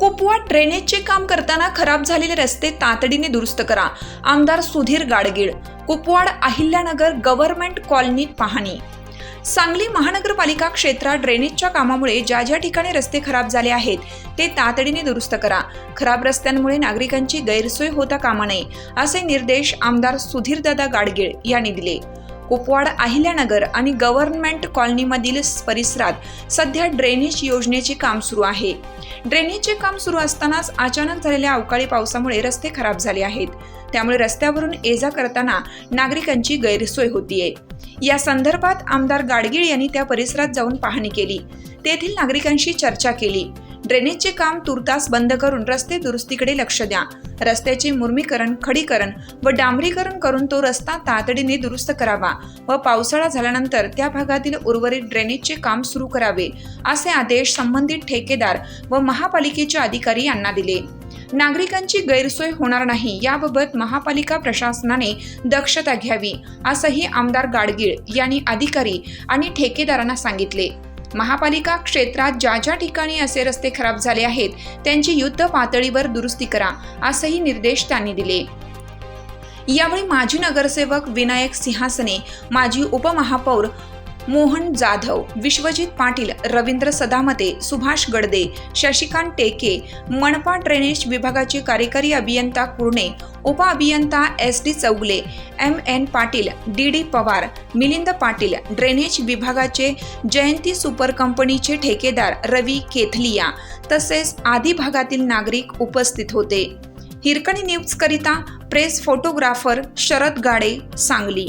कुपवाड ड्रेनेजचे काम करताना खराब झालेले रस्ते तातडीने दुरुस्त करा. आमदार सुधीर गाडगीळ. कुपवाड अहिल्यानगर गव्हर्नमेंट कॉलनीत पाहणी. सांगली महानगरपालिका क्षेत्रात ड्रेनेजच्या कामामुळे ज्या ज्या ठिकाणी रस्ते खराब झाले आहेत ते तातडीने दुरुस्त करा. खराब रस्त्यांमुळे नागरिकांची गैरसोय होता कामा नये असे निर्देश आमदार सुधीरदादा गाडगीळ यांनी दिले. कुपवाड अहिल्यानगर आणि गव्हर्नमेंट कॉलनीमधील परिसरात सध्या ड्रेनेज योजनेचे काम सुरू आहे. ड्रेनेजचे काम सुरू असतानाच अचानक झालेल्या अवकाळी पावसामुळे रस्ते खराब झाले आहेत. त्यामुळे रस्त्यावरून ये जा करताना नागरिकांची गैरसोय होतीये. या संदर्भात आमदार गाडगीळ यांनी त्या परिसरात जाऊन पाहणी केली. तेथील नागरिकांशी चर्चा केली. ड्रेनेजचे काम तुर्तास बंद करून रस्ते दुरुस्तीकडे लक्ष द्या. रस्त्याचे मुर्मीकरण खडीकरण व डांबरीकरण करून तो रस्ता तातडीने दुरुस्त करावा व पावसाळा झाल्यानंतर त्या भागातील उर्वरित ड्रेनेजचे काम सुरू करावे असे आदेश संबंधित ठेकेदार व महापालिकेचे अधिकारी यांना दिले. नागरिकांची गैरसोय होणार नाही याबाबत महापालिका प्रशासनाने दक्षता घ्यावी असंही आमदार गाडगीळ यांनी अधिकारी आणि ठेकेदारांना सांगितले. महापालिका क्षेत्रात ज्या ज्या ठिकाणी असे रस्ते खराब झाले आहेत त्यांची युद्ध पातळीवर दुरुस्ती करा असंही निर्देश त्यांनी दिले. यावेळी माजी नगरसेवक विनायक सिंहासने माजी उपमहापौर मोहन जाधव विश्वजित पाटील रवींद्र सदामते सुभाष गडदे शशिकांत टेके मनपा ड्रेनेज विभागाचे कार्यकारी अभियंता कुर्णे उपअभियंता S D Chougule M N Patil D D Pawar Milind Patil drainage विभागाचे जयंती सुपर कंपनीचे ठेकेदार रवी केथलिया तसेच आदी भागातील नागरिक उपस्थित होते. हिरकणी न्यूजकरिता प्रेस फोटोग्राफर शरद गाडे सांगली.